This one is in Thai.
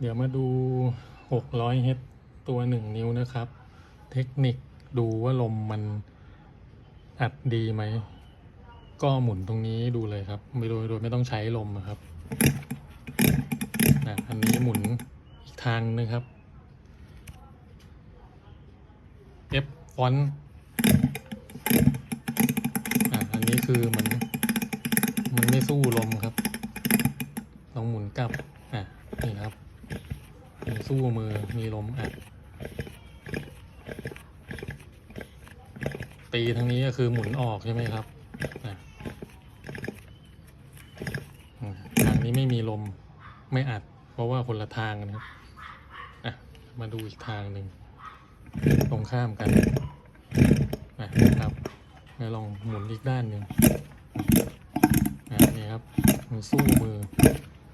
เดี๋ยวมาดู 600เฮดตัว 1 นิ้วนะครับ เทคนิคดูว่าลมมันอัดดีไหม ก็หมุนตรงนี้ดูเลยครับ ไม่โดยโดยไม่ต้องใช้ลมนะครับนะอันนี้หมุนอีกทางนึงครับ F ฟอนต์อันนี้คือมันมันไม่สู้ลมครับ ลองหมุนกลับ อะ นี่ครับ สู้มือมีลมอัดตีทางนี้ก็คือหมุนออกใช่ไหมครับทางนี้ไม่มีลมไม่อัด เพราะว่าคนละทางกันครับมาดูอีกทางหนึ่งตรงข้ามกันนะครับแล้วลองหมุนอีกด้านหนึ่งอะนี่ครับมันสู้มือ